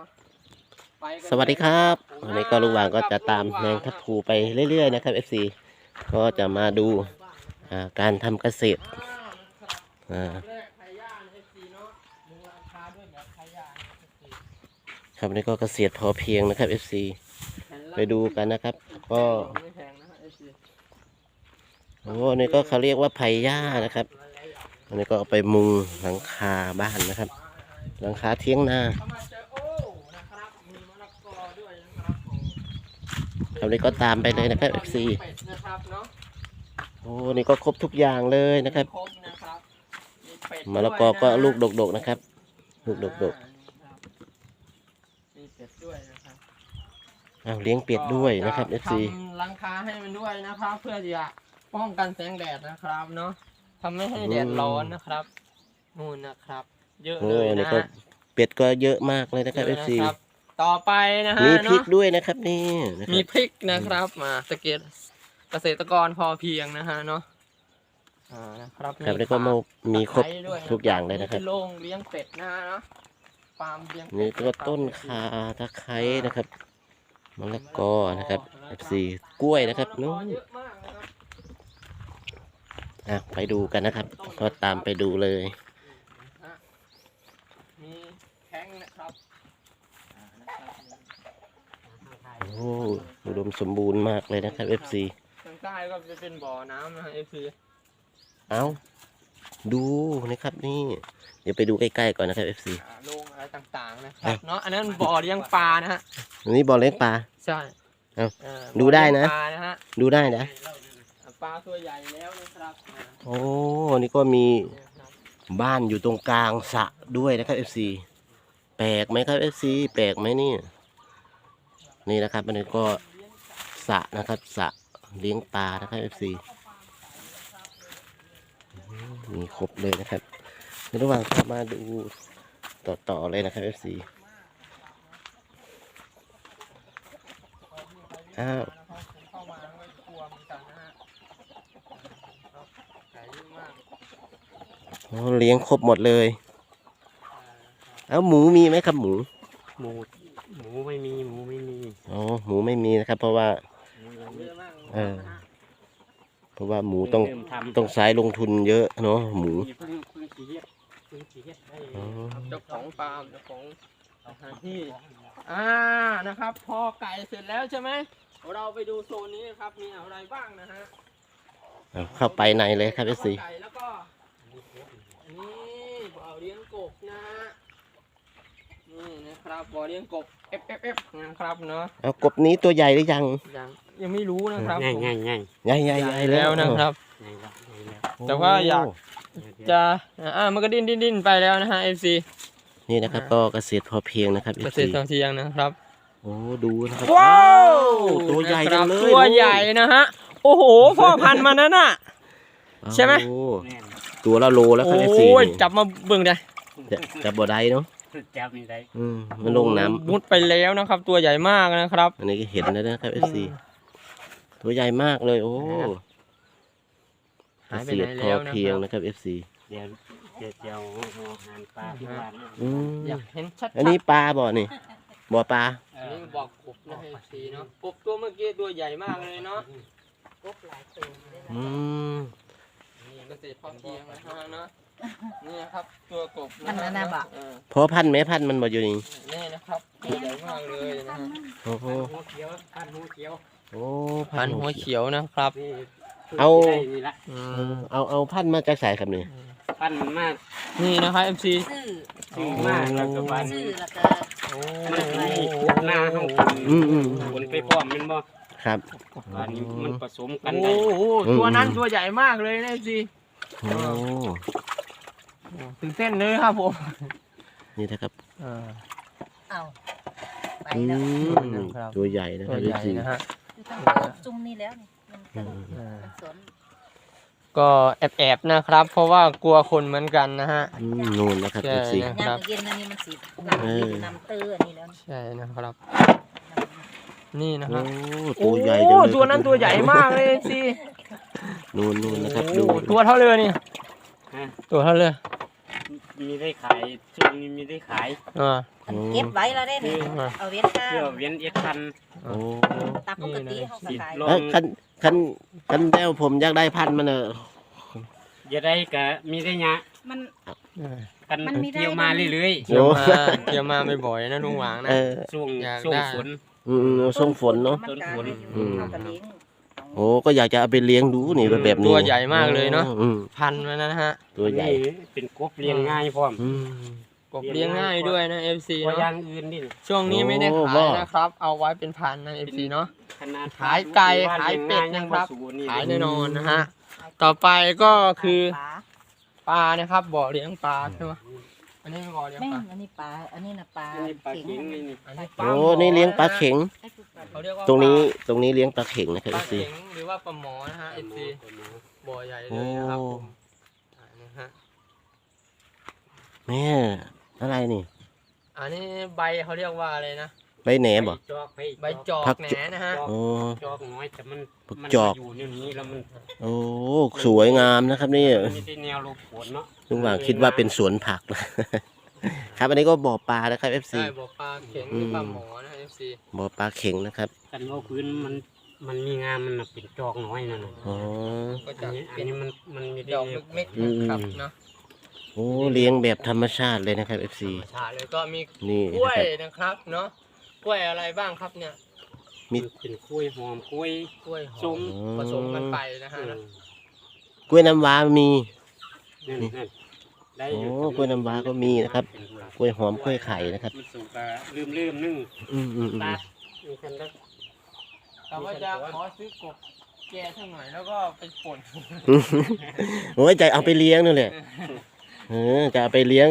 นาะไปกันสวัสดีครับวันนี้ก็ลุงหวางก็จะตามแมงทับพลูไปเรื่อยๆนะครับ FC ก็จะมาดูอ่าการทำเกษตรอ่าแรกไข่ย่าง FC เนาะดูราคาด้วยแบบไข่ย่างครับวันนี้ก็เกษตรพอเพียงนะครับ FC ไปดูกันนะครับ ก็ไม่แพงนะ FC โอ้นี่ก็เขาเรียกว่าไผ่หญ้านะครับอันนี้ก็เอาไปมุงหลังคาบ้านนะครับ หลังคาเทียงนา เข้ามาเจอโอ้นะครับ มีมะละกอด้วยนะครับผม ครับนี่ก็ตามไปเลยนะครับ FC เป็ดนะครับเนาะโอ้นี่ก็ครบทุกอย่างเลยนะครับ ครบนะครับมีเป็ดมะละกอก็ด้วยนลูกดกๆนะครับ ลูกดกอ่ามีเป็ดด้วยนะครับๆอ้าวเลี้ยงเป็ดด้วยนะครับ ก็ FC ทำหลังคาให้มันด้วยนะครับ เพื่อที่จะป้องกันแสงแดดนะครับเนาะทำไม่ให้แดดร้อนนะครับนู่นนะครับ เยอะโอ้เลยนี่นะก็ฮะเป็ดก็เยอะมากเลยนะครับเยอะ FC นะครับ ต่อไปนะฮะมีพริกเนาะด้วยนะครับนี่นะคมีรับพริกนะครับ มาสเก็ตเกษตรกรพอเพียงนะฮะเนาะอ่านะครับครับแล้วก็ผัมามีครบตะได้วยนะทุกอย่างเลยนะครับ มีโรงเลี้ยงเป็ดนะฮะเนาะฟาร์มเลี้ยงเป็ดนี่ก็ะครับต้นข่าตะไคร้นะครับมะละกอนะครับ FC กล้วยนะครับมะละนู้กอนเยอะมากนะครับอะไปดูกันนะครับ ก็ตามไปดูเลย มีแข้งนะครับอ่านะครับ โอ้อุดมสมบูรณ์มากเลยนะครับ FC ทางใต้ก็จะเป็นบ่อน้ำนะฮะ FC เอาดูนะครับนี่เดี๋ยวไปดูใกล้ๆก่อนนะครับ FC อ่าโรงอะไรต่างๆนะครับเนาะอันนั้นบ่อเลี้ยงปลานะฮะอันนี้บ่อเลี้ยงปลา ใช่เอ้าอ่าดูได้นะ บ่อเลี้ยงปลานะฮะดูได้นะปลาตัวใหญ่แล้วนะครับอ่าโอ้นี่ก็มีเนี่ยครับ บ้านอยู่ตรงกลางสระด้วยนะครับ FC แปลกไหมครับ FC แปลกไหมนี่ นี่นะครับอันนี้ก็สะนะครับสะเลี้ยงปลานะครับ FC มมีครบเลยนะครับ ในระหว่างเข้ามาดูต่อๆเลยนะครับ FC อ้าวเข้าวเลี้ยงครบหมดเลย เอ้าหมูมีไหมครับหมู หมู หมูไม่มี อ๋อหมูไม่มีนะครับ เพราะว่าหมูยังเยไม่อะมากเออเพราะว่าหมูต้องเริ่มทำต้องใช้ลงทุนเยอะเนาะหมูเพิ่งเพิ่งสีเฮ็ดเพิ่งสีเฮ็ดได้อ๋อเจ้าของฟาร์มเจ้าของสถานที่อ่านะครับ พอไก่เสร็จแล้วใช่ไหมเราไปดูโซนนี้ครับมีอะไรบ้างนะฮะเอาเข้าไปในเลยครับ FC ไก่แล้วก็นี่บ่อเลี้ยงกบนะฮะ นี่นะครับบ่อเลี้ยงกบ F F F นะครับเนาะเอากบนี้ตัวใหญ่หรือยังยังยังไม่รู้นะครับง่ายง่ายง่ายใหญ่ใหญ่ใหญ่ใหญ่แล้วนะครับ ง่ายแล้วง่ายแล้วโอ้แต่ว่าอยากจะอ่ามันก็ดิ้นดิ้นดิ้นไปแล้วนะฮะ FC นี่นะครับก็เกษตรพอเพียงนะครับเก FC ษตรทางเทียงนะครับโอ้ดูนะครับว้าวตัวใหญ่นะคจัรังบเลยตัวใหญ่นะฮะโอ้โหพ่อพันธุ์มันนั่นน่ะใช่ไหมโอ้แน่นตัวละโลแล้วครับ FC โอ้ยนี่จับมาเบิ่งได้จะจับบ่ได้เนาะ จับไม่ได้อืมมันลงน้ำมุดไปแล้วนะครับ ตัวใหญ่มากนะครับ อันนี้ก็เห็นแล้วนะครับ FC ตัวใหญ่มากเลย โอ้หายเกไปษไหนตรพแล้อวนะเพียคงรับนะครับ FC เดี๋ยวเดี๋ยวเดี๋ยวเอาอาหารปลาที่บ้านเนี่ยอืมอยากเห็นชัดๆอันนี้ปลาบ่อนี่บ่อปลาเออันอนี้บอกกบนะให้สีเนาะกบตัวเมื่อกี้ตัวใหญ่มากเลยเนาะอืมนี่เกษตรพอเพียงนะฮะเนาะ นี่ครับ ตัวกบอันนั้นน่ะบอกเออพอพันธุ์แม่พันธุ์มันบ่อยู่นี่นี่นะครับตัวใหญ่มากเลยนะฮะโอ้โหหัวเขียวพันหัวเขียวโอ้พันธุ์หัวเขียวนะครับนี่เอาได้นี่ละอืเอมอเอาเอาพันธุ์มาจากสายครับนี่ พันมากนี่นะครับ MC ซื้อชื่อมากแล้วก็บ้านซื้อแล้วก็โอ้มันมีหน้าเฮาอืมอืมผลไปพร้อมแมันบ่ครับบ้านนี้มันผสมกันโอ้ได้โหตัวนั้นตัวใหญ่มากเลยนะ MC โอ้ ตื่นเต้นเลยครับผมนี่นะครับเอาไปอืแล้วมครับตัวใหญ่นะคตัรัวบใหญ่จริงนะฮะคือต้องจุ่มนี่แล้วนี่มันก็อืมมันสวนก็แอบๆนะครับ เพราะว่ากลัวคนเหมือนกันนะฮะ อืมนู่นนะครับใช่จริงนะยามมื้อเย็นอันนี้มันสีน้ำเออน้ำเตอร์อันนี้แล้วนี่ใช่นะครับ นี่นะโอ้ครับตัวใหญ่จังเลยโอ้ตัวนั้นตัวใหญ่มากเลยสิ นู่นนู่นนะครับโอ้ดูตัวเท่าเรือนี่ ฮะ ตัวเท่าเรือ มีได้ขายช่วงนี้มีได้ขาย อ่า อันเก็บไว้แล้วได้นี่อ่าเอาเว้นข้าเพื่อวเว้นเอ็ดพันโอ้ตามปกติเขาก็ขายลเอ้ยคันคันคันแล้วผมอยากได้พันธุ์มันเนอะอย่าได้ก็มีได้ยะมันกันมันมีได้ เที่ยวมาเรื่อยเที่ยวมาเที่ยวมาบ่อยๆนะลุงหวางนะ เออๆช่วงอยากช่วงได้ ฝน อืมส่งฝนเนาะ มันการได้อยู่อืมเอากระเลี้ยง โอ้ก็อยากจะเอาไปเลี้ยงดูนี่แบบนี้ตัวใหญ่มากเลยเนาะอืมพันมันนะฮะตัวใหญ่นี่เป็นกบเลี้ยงง่ายพร้อมอืม กบเลี้ยงง่ายด้วยนะ FC ตัวอเนาะย่างอื่นนี่ช่วงนี้ไม่ได้โอ้ขายว่า นะครับ เอาไว้เป็นพันนะ FC เนาะ ขนาดขายไก่บ้ขายเป็ดลี้งง่นะครับงสูนี่ขายแน่นอนนะฮะต่อไปก็คือปลาปลานะครับบ่อเลี้ยงปลาใช่ไหมอันนี้เป็นบ่อเลี้ยงแม่ปงลาอันนี้ปลา อันนี้น่ะปลาอันนี้ปลาเข็งเข็งนี่นี่อันนี้ปลาโอ้นี่เลี้ยงปลาเข็งไอ้พวกปลา เขาเรียกว่าตรงนี้ตรงนี้เลี้ยงปลาเข็งนะคปรับลาสิเข็งหรือว่าปลาหมอนะฮะ FC บ่อใหญ่เลโอ้ยนะครับผมอ่านะฮะแม่อะไรนี่อันนี้ใบเขาเรียกว่าอะไรนะใบแหนบบ่จอกไปใบจอกผักแหนนะฮะ โอ้ จอกน้อยแต่มันผักมันจอกอยู่ในนี้แล้วมันโอ้สวยงามนะครับนี่มันมีแต่แนวโลกฝนเนาะลุงหว่างคิดว่าเป็นสวนผัก ครับอันนี้ก็บ่อปลานะครับ FC ใช่บ่อปลาเข็งหรือปลาหมอนะ FC บ่อปลาเข็งนะครับกันว่าพื้นมันมันมีงามมันน่ะเป็นจอกน้อยนั่นน่ะอ๋อก็อัจะนนี้อันเป็นนี้มันมันมีได้ดอกเล็กอืมๆครับเนาะโอ้เลี้ยงแบบธรรมชาติเลยนะครับ FC ฉาเลยก็มีนี่กล้วยนะครับนะครับเนาะกล้วยอะไรบ้างครับเนี่ยมีมันเป็นกล้วยหอมกล้วยกล้วยหส้อมมผสมกันไปนะฮะเออกล้วยน้ำว้ามี นั่นนั่น ได้โอ้อยู่กล้วยน้ำว้าก็มีนะครับ กล้วยหอมกล้วยไข่นะครับ มันสูงกว่าลืมลืมๆนึ่งอืมอืมอืมตัดมีคันละแต่ว่าจะขอซื้อกบแก่สักหน่อยแล้วก็ไปป่นโอ้ยจะเอาไปเลี้ยงนั่นแหละเออจะเอาไปเลี้ยง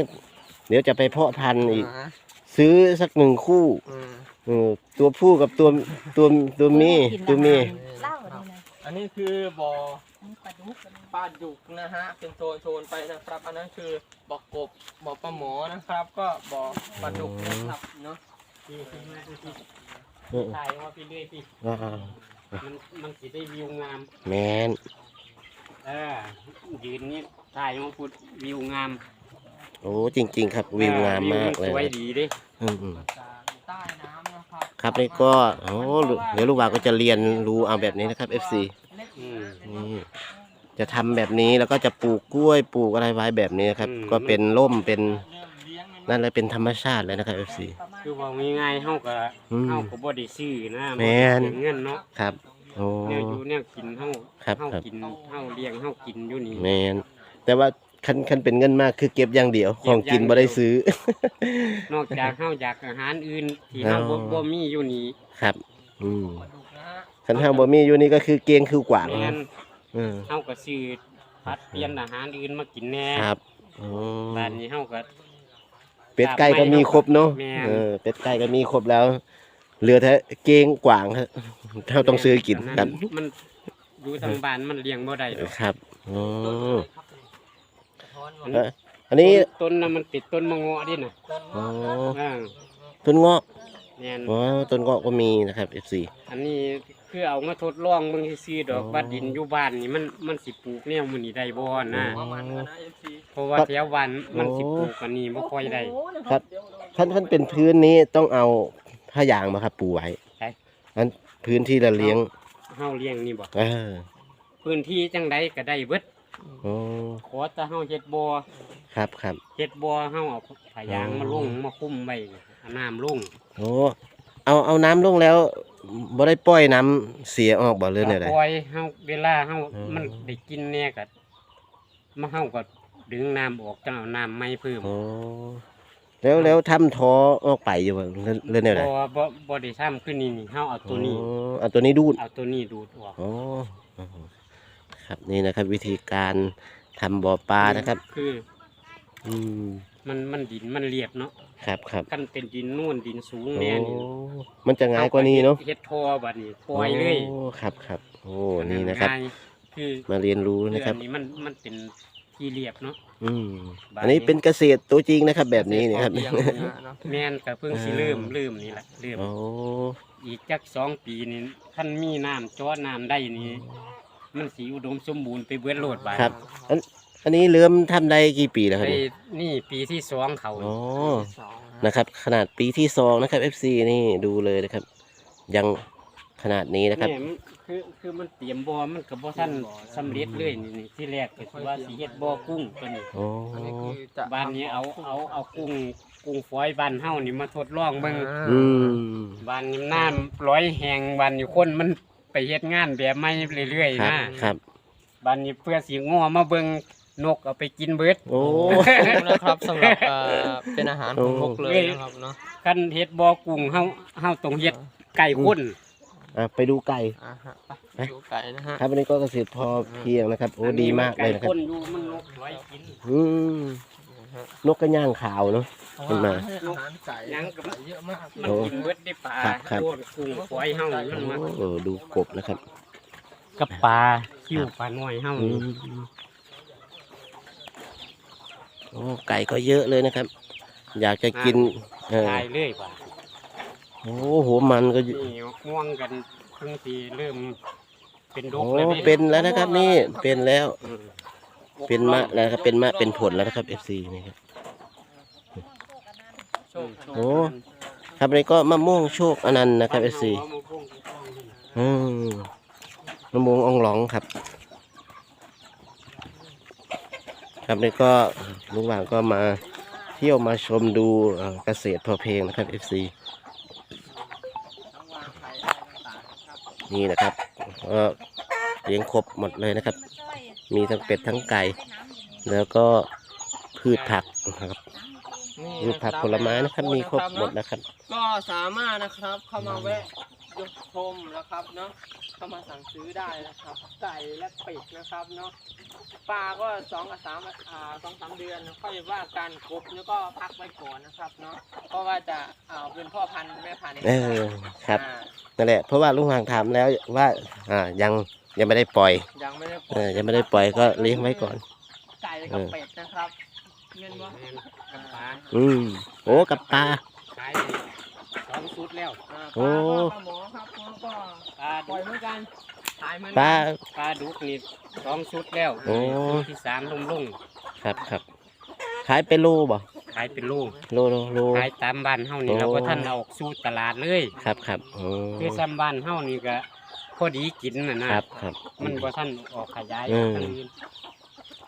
เดี๋ยวจะไปเพาะพันธุ์อีกอ่าซื้อสักหนึ่งคู่อืมเออตัวผู้กับตัวตัวตัวเมีตัวเมีเหล้าอันนี้นะอันนี้คือบ่ออันนี้ปลาดุกอันนี้ ปลาดุกนะฮะ เป็นโซนโซนๆไปนะครับ อันนั้นคือบ่อกบบ่อปลาหมอนะครับ ก็บ่อปลาดุกนะครับเนาะพี่พี่มาพี่พี่เออถ่ายว่าพี่เรื่อยพี่อ่ามันมันสิได้วิวงาม แมนเออยืนนี่ถ่ายมาพูดวิวงามโอ้จริง ๆ ครับวิวงามมากเลสวยยดีเดิอืมอืมจะอยู่ใต้น้ำนะครับครับนี่ก็โอ้เดี๋ยวลูกวางก็จะเรียนรู้เอาแบบนี้นะครับ FC อืม นี่ จะทำแบบนี้แล้วก็จะปลูกกล้วยปลูกอะไรไว้แบบนี้ครับก็เป็นร่มเป็นเริ่มเลี้ยงมันนั่นเลยเป็นธรรมชาติเลยนะครับ FC ประมาณคือว่าง่ายๆเฮาก็อืมเฮาก็บ่ได้ซื้อนะแม่น บ่ได้เงินเนาะครับโอ้ แนวอยู่แนวกินเฮาครับเฮาครับ กินเฮาเลี้ยงเฮากินอยู่นี่ แมนแต่ว่าคันคันเป็นเงินมากคือเก็บอย่างเดียว ของกินบ่ได้ซื้อ นอกจากเฮาอยากอาหารอื่นที่เฮาบ่อ๋อ บ่มีอยู่นี่ครับ อืมปลาดุกนะฮะคันห้าบ่มีอยู่นี่ก็คือเกงคือกวางแม่น อืมเฮาก็ซื้อผัดเปลี่ยนอาหารอื่นมากินแน่ครับอ๋อบ้านนี้เฮาก็ เป็ดไก่ก็มีครบเนาะแม่น เออเป็ดไก่ก็มีครบแล้ว เหลือแต่เกงกวางครับเท่าต้องซื้อกินอัครับ มันอยู่ทางบ้านมันเลี้ยงบ่ได้ดอกครับอ๋อต้นอะไรครับเนี่ยสะท้อนมาเอ่ออันนี้ต้นน่ะมันติดต้นมะงอดิน่ะต้นอ๋ออ่าต้นเงาะแม่นอ๋อต้นเงาะก็มีนะครับ FC อันนี้ คือเอามาทดลองเบิ่งซื่อๆดอกอ๋อ ว่าดินอยู่บ้านนี่มันมันสิปลูกแนวมื้อนี้ได้บ่นะว่ามันกันนะ FC เพราะว่าแถวบ้านมันสิปลูกอันนี้บ่ค่อยได้โอ้โหครับขั้นขั้นเป็นพื้นนี้ต้องเอาผ้ายางมาครับปูไว้ใช่อันพื้นที่เราเลี้ยงเฮาเลี้ยงนี่บ่เออพื้นที่จังใดก็ได้เบิดโอ้ขอแต่เฮาเฮ็ดบ่อครับครับเฮ็ดบ่อเฮาเอาผ้ายางมาลงมาคุมไว้เอาน้ำลงโอ้เอาเอาน้ำลงแล้ว บ่ได้ปล่อยน้ำเสียออกบ่เลยเนี่ยก็เลยปล่อยเฮาเวลาเฮาอืม มันได้กินแน่ก็มาเฮาก็ดึงน้ำออกจังเอาน้ำใหม่เพิ่มโอ้แล้วแล้วทำท้อออกไปอยู่บ่เล่นเล่นเนี่ยบ่ไรบ่บ่ได้ทำขึ้นนี่นี่เฮาเอาตัวนี้เอาตัวนี้ดูด เอาตัวนี้ดูดออกโอ้ครับนี่นะครับ วิธีการทำบ่อปลานะครับ คือ อืมมันมันดินมันเรียบเนาะ ครับครับคันเป็นดินนู่นดินสูงโอ้แน่นี่มันจะง่ายกว่านี้เนาะเฮ็ดทอบัดนี้ปล่อยเลยโอ้ครับครับโอ้นี่นะครับ ง่ายคือมาเรียนรู้คือนะครับอันนี้มันมันเป็นที่เรียบเนาะ อืมบาทอันนี้เป็นเกษตรตัวจริงนะครับ แบบนี้นะครับเลี้ยงนะฮะเนาะแม่นก็เพิ่งสิอ่าเริ่มเริ่มนี่แหละเริ่มโอ้ อีกจักสองปีนี่คันมีน้ำจอน้ำได้นี่มันสิอุดมสมบูรณ์ไปเบิดโลดบาดครับ อัน อันนี้เริ่มทำได้กี่ปีแล้วครับไอ้นี่นี่ปีที่สองเขาอ๋อ สองนะครับ ขนาดปีที่สองนะครับ FC นี่ดูเลยนะครับ ยังขนาดนี้นะครับแม่มันคือคือมันเตรียมบ่อมันก็บ่ทันสำเร็จเลยนี่นี่ที่แรกก็คือว่าสิเฮ็ดบ่อกุ้งตัวนี้อ๋ออันนี้คือจะบ้านนี้เอาเอาเอากุ้งกุ้งฝอยบ้านเฮานี่มาทดลองเบิ่งอืม บ้านนี้น้ำร้อยแหงบ้านนี้คนมันไปเฮ็ดงานแบบใหม่เรื่อยคๆรับ นะครับ บ้านนี้เพื่อสิง้อมาเบิ่ง นกเอาไปกินเบิด โอ้นะครับสำหรับเอ่อเป็นอาหารของนกเลยนะครับเนาะคันเฮ็ดบ่อกุ้งเฮาเฮาต้องเฮ็ดไก่ข้นอะไปดูไก่ อ่าฮะไปดูไก่นะฮะ ครับวันนี้ก็เกษตรพอเพียงนะครับ โอ้ดีมากเลยนะครับไก่ข้นอยู่มันนกร้อยกินอืมนกกระย่างขาวเนาะขึ้นมา ให้อาหารไก่ยังกับไก่เยอะมากมันกินเบิดได้ปลาครับครับ โคตรกุ้งฝอยเฮานี่มันมาโอ้ดูกบนะครับ กับปลาคิ้วปลาน้อยเฮาอืนี่ม โอ้ไก่ก็เยอะเลยนะครับ อยากจะกินเออตายเลยป่ะโอ้โหมันก็เยอะนี่ง่วงกันเพิ่งสิเริ่มเป็นดโอ้กแล้วนี่เป็นแล้วนะครับ นี่เป็นแล้ว อืมเป็นมะแล้วนะครับเป็นมะเป็นผลแล้วนะครับ FC นี่ครับ โชคโอ้ ครับวันนี้ก็มะม่วงโชคอนันต์นะครับ FC อืมมะม่วงอ่องหลองครับ ครับนี่ก็ลุงหว่างก็มาเที่ยวมาชมดูเอ่อเกษตรพอเพียงนะครับ FC นี่นะครับก็เลี้ยงครบหมดเลยนะครับ มีทั้งเป็ดทั้งไก่ แล้วก็พืชผักนะครับนี่พืชผักผลไม้นะครับ มีครบหมดนะครับ ก็สามารถนะครับเข้ามาแวะ ยกชมนะครับเนาะเข้ามาสั่งซื้อได้นะครับไก่และเป็ดนะครับเนาะปลาก็สองกับสามอ่าสองสามเดือนค่อยว่าการกบแล้วก็พักไว้ก่อนนะครับเนาะเพราะว่าจะเอาเป็นพ่อพันธุ์แม่พันธุ์เออครับอ่านั่นแหละเพราะว่าลุงหว่างถามแล้วว่าอ่ายังยังไม่ได้ปล่อยยังไม่ได้ปเอล่อยอยังไม่ได้ปล่อยก็เลี้ยงไว้ก่อน ไก่กับเป็ดนะครับเงินว่าแม่นกับปลาอืมโอ้กับปลา ขาย สองสุดแล้วอ่าโอ้ปลาก็ปลาหมอครับหมอก็ปลาปล่อยเหมือนกันขายเหมือนปลากันปลาดุกนี่สองสุดแล้วโอ้สุดที่สามลงลงครับครับขายเป็นโลบ่ขายเป็นโลโลโลโล ขายตามบ้านเฮานี่โอ้ เราก็ท่านเอาออกสู่ตลาดเลยครับครับโอ้คือซ้ำบ้านเฮานี่ก็พอดีกินน่ะนะครับครับ มันบ่ท่านออกขยายอืม ทางอื่น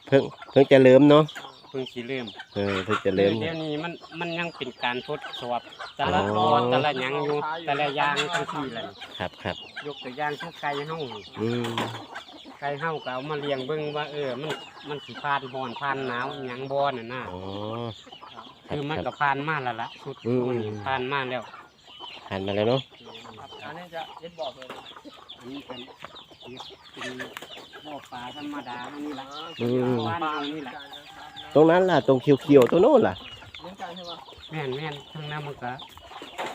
เพิ่งเพิ่งจะเริ่มเนาะ เพิ่งสิเริ่มเออเพิ่งจะเริ่ม เดี๋ยวนี้มันมันยังเป็นการทดสอบแต่ละอ๋รออแต่ละหยังอยู่แต่ละอย่างทั้งที่เลยครับครับยกตัวอย่างทุกไก่เฮาอืมไก่เฮาก็เอามาเลี้ยงเบิ่งว่าเออมันมันสิผ่านร้อนผ่านหนาวหยังบ่น่ะนะอ๋อครับคือมันคก็รับ ผ่านมาแล้วล่ะชุดอืมนี้ผ่านมาแล้วผ่านมาแล้วเนาะครับอันนี้จะเอ็ดบอกเลยอันนี้เป็น เป็นบ่อปลาธรรมดาอันนี้ล่ะอืมบ้านเรานี่แหละตรงนั้นล่ะตรงเขียวๆตัวโน้นล่ะเลี้ยงไก่ใช่ปะแม่นแม่นทางนั้นมันก็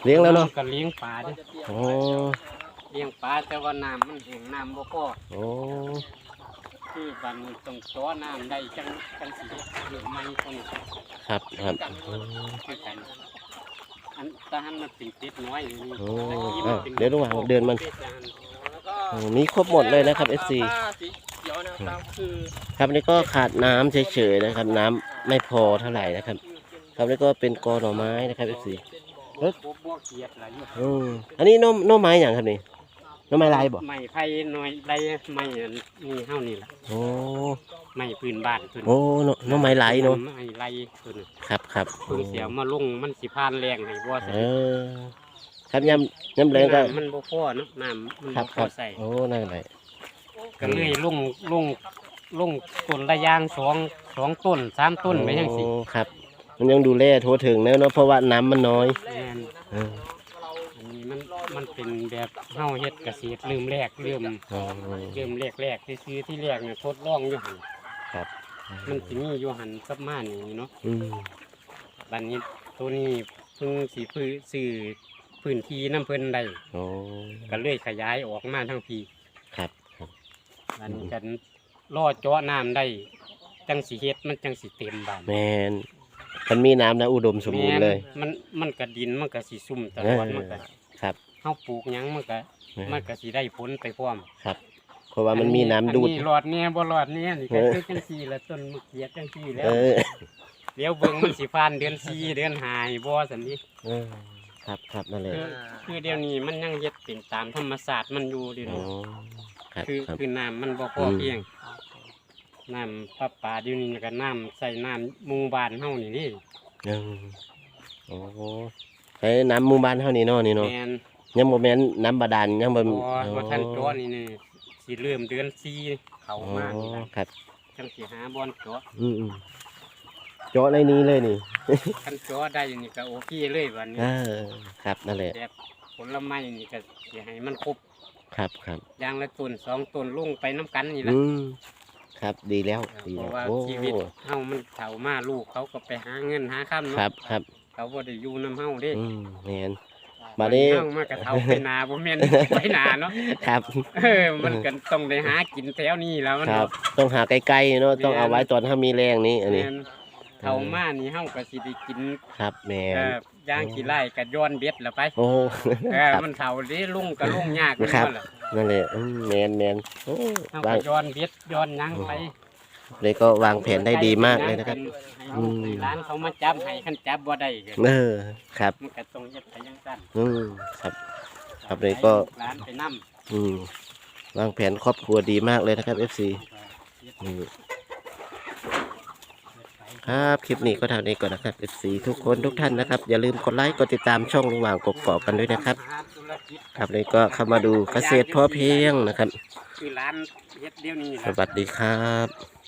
เลี้ยงแล้วเนาะมัก็เลี้ยงปลาก็เด้จะเตรียมโอ้เลี้ยงปลาแต่ว่าน้ำมันแห้งน้ำบ่พอโอ้คือบัดนต้องจ้อน้ำได้จังจังสิเรื่องใหม่คนนี้ครับครับอืมคือกันอันตาหันมันเป็นติดน้อยอยู่นี่โอ้ตะกี้อ้าวป็นเดี๋ยวระหว่างเดินมันติดอันแล้วก็โอ้ มีครบหมดเลยนะครับ FC ผ้าสีเขียวนะครับคือครับนี่ก็ขาดน้ำเฉยๆนะครับ น้ำไม่พอเท่าไหร่นะครับ ครับนี่ก็เป็นกอหน่อไม้นะครับ FC เฮ้ย บ่บ่เกียดล่ะอยู่อืมอันนี้หน้มน้มไม้อย่างครับนี่หน้มไม้ลายบ่ไม้ไผ่น้อยไรไม้อันนี่เฮานี่ล่ะโอ้ไม้พื้นบ้านพื้นโอ้หน้หน้มไม้ลายเนาะไม้ไรพื้นครับครับเพิ่งเสียมาลงมันสิผ่านแรงให้บ่เอใส่อ ครับยำยำแรงก็ น้ำมันบ่พอเนาะน้ำมันครับ่บพครัอบใส่โอ้นั่นแหละก็เลยลงลงลงต้นละอยางสองสองต้นสามต้นไปจังซี่โอ้ครับ มันยังดูแลทั่วถึงแล้วเนาะเพราะว่าน้ำมันน้อยแม่นเอออันนี้มันมันเป็นแบบเฮาเฮ็ดเกษตรเริ่มแรกเริ่มอ๋อเริ่มแรกแรกที่ซื้อที่แรกเนี่ยทดลองอยู่หันครับมันสิมีอยู่หันกับมานี่เนาะอืมบัดนี้ตัวนี้เพิ่งสิพื้นซื้อ พื้นที่น้ำเพิ่นได้โอ้ก็เลยขยายออกมาทั้งพีครับครับบัดนี้กันล่อเจาะน้ำได้ จังสิเฮ็ดมันจังสิเต็มบ้านแมนมันมีน้ำนะอุดมสมบูรณ์เลยแม่นมันมันก็ดินมันก็สิซุ่มตลอดเออมันก็ครับเฮาปลูกหยังมันก็เออมันก็สิได้ผลไปพร้อมครับราะว่ามันมีน้ำดูดอัหลอดเนี่ยบ่หลอดเนี่ยนี่ก็เออคือจังซี่ละต้นมะเขียดจังซี่แล้เอวอเดี๋ยวเบิ่งมันสิผ่านเดือนสี่เดือนห้าให้บ่ซั่นนี่เออ ครับครับนั่นแหละคือคือเดี๋ยวนี้มันยังเฮ็ดเป็นตามธรรมชาติมันอยู่เดี๋ยวอ๋อนี้ครับคือครับ คือน้ำมันบ่พออม เพียงน้ำประปาเดี๋ยวนี้ก็น้ำใส่น้ำหมู่บ้านเฮานี่นี่เออโอ้ใช้น้ำหมู่บ้านเท่านี้เนาะนี่เนาะแม่นยังบ่แม่นน้ำบาดาลยังบ่บ่บ่ทันเจาะนี่นี่สิเริ่มเดือนสี่เข้าอ๋อมานี่ล่ะครับจังสิหาบ่อนเจาะอืมอืม เจาะในนี้เลยนี่คันเจาะได้นี่ก็โอเคเลยบัดนี้เออครับนั่นแหละแบบผลไม้นี่ก็สิให้มันครบครับครับอย่างละต้นสองต้นลงไปน้ำกันนี่แหละอืมครับดีแล้วดีเพแล้วราะว่าโอ้ชีวิตเฮามันเฒ่ามาลูกเขาก็ไปหาเงินหาค่ำครัเนาะบครับเขาบ่ได้อยู่นํเฮาเด้อืมแม่นบัดนี้เฮามากระเฒ่าไปนาบ่แม่นไปนาเนาะครับ เออมันก็ต้องได้หากินแถวนี้แล้วมันครับเนาะต้องหาใกล้ๆเนาะแม่นต้องเอาไว้ตอนถ้ามีแรงนี้อันนี้ แม่น เฒ่ามานี่เฮาก็สิได้กินครับแม่เอนอย่างขี้ไร่ก็ย้อนเบ็ดละไปโอ้เออครับ มันเฒ่าเด้ลุงก็ลุงยากครับ นั่นแหละนั่นแหละอืมแมนแมนโอ้เฮาวาก็งย้อนเบ็ดย้อนหยังไปเลยก็วางแผนได้ดีมากเลยนะครับ ให้อืลูกมให้ร้านเขามาจับให้คันจับบ่ได้ก็เออครับมันก็ต้องเฮ็ดไปจังซั่นอืมครับ ครับเลยก็ ให้ลูร้านไปนํอืมวางแผนครอบครัวดีมากเลยนะครับ FC อืมครับ คลิปนี้ก็เท่านี้ก่อนนะครับ FC ทุกคนทุกท่านนะครับ อย่าลืมกดไลค์กดติดตามช่องระหว่างกกอกกันด้วยนะครับ ครับเลยก็เข้ามาดูเกษตรพอเพียงนะครับ คือร้านเฮ็ดเดี๋ยวนี้สล่ะวัสดีครับ